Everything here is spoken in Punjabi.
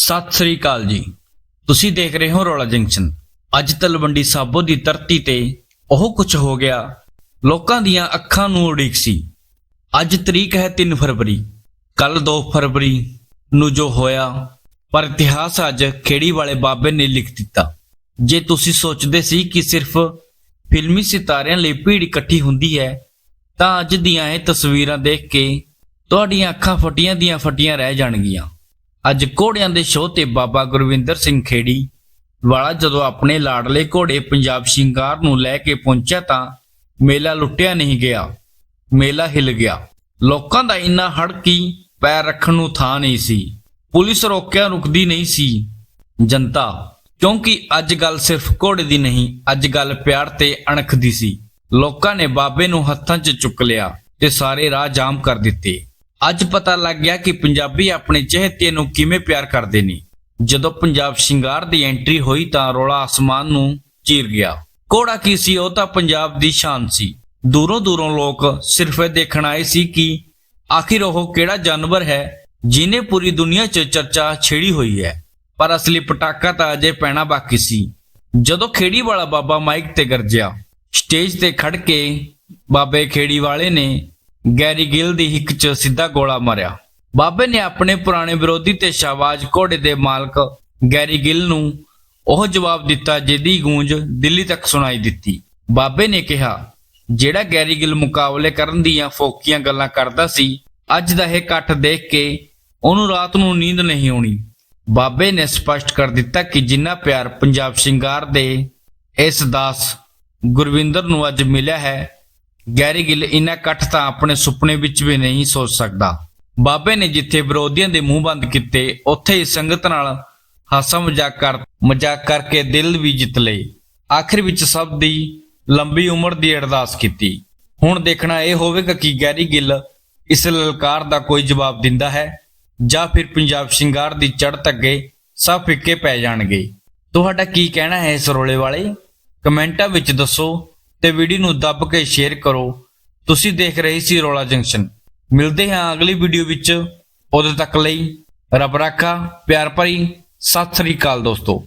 ਸਤਿ ਸ੍ਰੀ ਅਕਾਲ ਜੀ। ਤੁਸੀਂ ਦੇਖ ਰਹੇ ਹੋ ਰੌਲਾ ਜੰਕਸ਼ਨ। ਅੱਜ ਤਲਵੰਡੀ ਸਾਬੋ ਦੀ ਧਰਤੀ ਤੇ ਉਹ ਕੁਝ ਹੋ ਗਿਆ। ਲੋਕਾਂ ਦੀਆਂ ਅੱਖਾਂ ਨੂੰ ਉਡੀਕ ਸੀ। ਅੱਜ ਤਰੀਕ ਹੈ 3 ਫਰਵਰੀ। ਕੱਲ 2 ਫਰਵਰੀ ਨੂੰ ਜੋ ਹੋਇਆ, ਪਰ ਇਤਿਹਾਸ ਅੱਜ ਖੇੜੀ ਵਾਲੇ ਬਾਬੇ ਨੇ ਲਿਖ ਦਿੱਤਾ। ਜੇ ਤੁਸੀਂ ਸੋਚਦੇ ਸੀ ਕਿ ਸਿਰਫ ਫਿਲਮੀ ਸਿਤਾਰਿਆਂ ਲਈ ਭੀੜ ਇਕੱਠੀ ਹੁੰਦੀ ਹੈ, ਤਾਂ ਅੱਜ ਦੀਆਂ ਇਹ ਤਸਵੀਰਾਂ ਦੇਖ ਕੇ ਤੁਹਾਡੀਆਂ ਅੱਖਾਂ ਫਟੀਆਂ ਦੀਆਂ ਫਟੀਆਂ ਰਹਿ ਜਾਣਗੀਆਂ। ਅੱਜ ਘੋੜਿਆਂ ਦੇ ਸ਼ੋਅ ਤੇ ਬਾਬਾ ਗੁਰਵਿੰਦਰ ਸਿੰਘ ਖੇੜੀ ਵਾਲਾ ਜਦੋਂ ਆਪਣੇ ਲਾਡਲੇ ਘੋੜੇ ਪੰਜਾਬ ਸ਼ਿੰਗਾਰ ਨੂੰ ਲੈ ਕੇ ਪਹੁੰਚਿਆ ਤਾਂ ਮੇਲਾ ਲੁੱਟਿਆ ਨਹੀਂ ਗਿਆ, ਮੇਲਾ ਹਿਲ ਗਿਆ। ਲੋਕਾਂ ਦਾ ਇੰਨਾ ਹੜਕੀ ਪੈਰ ਰੱਖਣ ਨੂੰ ਥਾਂ ਨਹੀਂ ਸੀ। ਪੁਲਿਸ ਰੋਕਿਆ ਰੁਕਦੀ ਨਹੀਂ ਸੀ। ਜਨਤਾ, ਕਿਉਂਕਿ ਅੱਜ ਗੱਲ ਸਿਰਫ ਘੋੜੇ ਦੀ ਨਹੀਂ, ਅੱਜ ਗੱਲ ਪਿਆਰ ਤੇ ਅਣਖ ਦੀ ਸੀ। ਲੋਕਾਂ ਨੇ ਬਾਬੇ ਨੂੰ ਹੱਥਾਂ 'ਚ ਚੁੱਕ ਲਿਆ ਤੇ ਸਾਰੇ ਰਾਹ ਜਾਮ ਕਰ ਦਿੱਤੇ। ਅੱਜ ਪਤਾ ਲੱਗ ਗਿਆ ਕਿ ਪੰਜਾਬੀ ਆਪਣੇ ਚਹਤੇ ਨੂੰ ਕਿਵੇਂ ਪਿਆਰ ਕਰਦੇ ਨੇ। ਜਦੋਂ ਪੰਜਾਬ ਸ਼ਿੰਗਾਰ ਦੀ ਐਂਟਰੀ ਹੋਈ ਤਾਂ ਰੋਲਾ ਅਸਮਾਨ ਨੂੰ ਚੀਰ ਗਿਆ। ਘੋੜਾ ਕੀ ਸੀ ਉਹ ਤਾਂ ਪੰਜਾਬ ਦੀ ਸ਼ਾਨ ਸੀ। ਦੂਰੋਂ ਦੂਰੋਂ ਲੋਕ ਸਿਰਫ ਇਹ ਦੇਖਣ ਆਏ ਸੀ ਕਿ ਆਖਿਰ ਉਹ ਕਿਹੜਾ ਜਾਨਵਰ ਹੈ ਜਿਨੇ ਪੂਰੀ ਦੁਨੀਆ 'ਚ ਚਰਚਾ ਛੇੜੀ ਹੋਈ ਹੈ। ਪਰ ਅਸਲੀ ਪਟਾਕਾ ਤਾਂ ਅਜੇ ਪੈਣਾ ਬਾਕੀ ਸੀ। ਜਦੋਂ ਖੇੜੀ ਵਾਲਾ ਬਾਬਾ ਮਾਈਕ ਤੇ ਗਰਜਿਆ, ਸਟੇਜ ਤੇ ਖੜ ਕੇ ਬਾਬੇ ਖੇੜੀ ਵਾਲੇ ਨੇ ਗੈਰੀ ਗਿਲ ਦੀ ਹਿੱਕ 'ਚ ਸਿੱਧਾ ਗੋਲਾ ਮਾਰਿਆ। ਬਾਬੇ ਨੇ ਆਪਣੇ ਪੁਰਾਣੇ ਵਿਰੋਧੀ ਤੇ ਸ਼ਾਬਾਜ ਘੋੜੇ ਦੇ ਮਾਲਕ ਗੈਰੀ ਗਿਲ ਨੂੰ ਉਹ ਜਵਾਬ ਦਿੱਤਾ ਜਿਹਦੀ ਗੂੰਜ ਦਿੱਲੀ ਤੱਕ ਸੁਣਾਈ ਦਿੱਤੀ। ਬਾਬੇ ਨੇ ਕਿਹਾ, ਜਿਹੜਾ ਗੈਰੀ ਗਿਲ ਮੁਕਾਬਲੇ ਕਰਨ ਦੀਆਂ ਫੋਕੀਆਂ ਗੱਲਾਂ ਕਰਦਾ ਸੀ, ਅੱਜ ਦਾ ਇਹ ਇਕੱਠ ਦੇਖ ਕੇ ਉਹਨੂੰ ਰਾਤ ਨੂੰ ਨੀਂਦ ਨਹੀਂ ਆਉਣੀ। ਬਾਬੇ ਨੇ ਸਪਸ਼ਟ ਕਰ ਦਿੱਤਾ ਕਿ ਜਿੰਨਾ ਪਿਆਰ ਪੰਜਾਬ ਸ਼ਿੰਗਾਰ ਦੇ ਇਸ ਦਾਸ ਗੁਰਵਿੰਦਰ ਨੂੰ ਅੱਜ ਮਿਲਿਆ ਹੈ ਗੈਰੀ ਗਿੱਲ ਇਨਾ ਇਕੱਠ ਤਾਂ ਆਪਣੇ ਸੁਪਨੇ ਵਿੱਚ ਵੀ ਨਹੀਂ ਸੋਚ ਸਕਦਾ। ਬਾਬੇ ਨੇ ਜਿੱਥੇ ਵਿਰੋਧੀਆਂ ਦੇ ਮੂੰਹ ਬੰਦ ਕੀਤੇ, ਉੱਥੇ ਹੀ ਸੰਗਤ ਨਾਲ ਹਾਸਾ ਮਜ਼ਾਕ ਕਰ, ਮਜ਼ਾਕ ਕਰਕੇ ਦਿਲ ਵੀ ਜਿੱਤ ਲਏ। ਆਖਿਰ ਵਿੱਚ ਸਭ ਦੀ ਲੰਬੀ ਉਮਰ ਦੀ ਅਰਦਾਸ ਕੀਤੀ। ਹੁਣ ਦੇਖਣਾ ਇਹ ਹੋਵੇਗਾ ਕਿ ਗੈਰੀ ਗਿੱਲ ਇਸ ਲਲਕਾਰ ਦਾ ਕੋਈ ਜਵਾਬ ਦਿੰਦਾ ਹੈ, ਜਾਂ ਫਿਰ ਪੰਜਾਬ ਸ਼ਿੰਗਾਰ ਦੀ ਚੜ੍ਹਤ ਅੱਗੇ ਸਭ ਫਿੱਕੇ ਪੈ ਜਾਣਗੇ। ਤੁਹਾਡਾ ਕੀ ਕਹਿਣਾ ਹੈ ਇਸ ਰੋਲੇ ਵਾਲੇ? ਕਮੈਂਟਾਂ ਵਿੱਚ ਦੱਸੋ। ਤੇ ਵੀਡੀਓ ਨੂੰ ਦੱਬ ਕੇ ਸ਼ੇਅਰ ਕਰੋ। ਤੁਸੀਂ ਦੇਖ ਰਹੇ ਸੀ ਰੋਲਾ ਜੰਕਸ਼ਨ। ਮਿਲਦੇ ਹਾਂ ਅਗਲੀ ਵੀਡੀਓ ਵਿੱਚ। ਉਦੋਂ ਤੱਕ ਲਈ ਰੱਬ ਰਾਖਾ, ਪਿਆਰ ਭਰੀ। ਸਤਿ ਸ੍ਰੀ ਅਕਾਲ ਦੋਸਤੋ।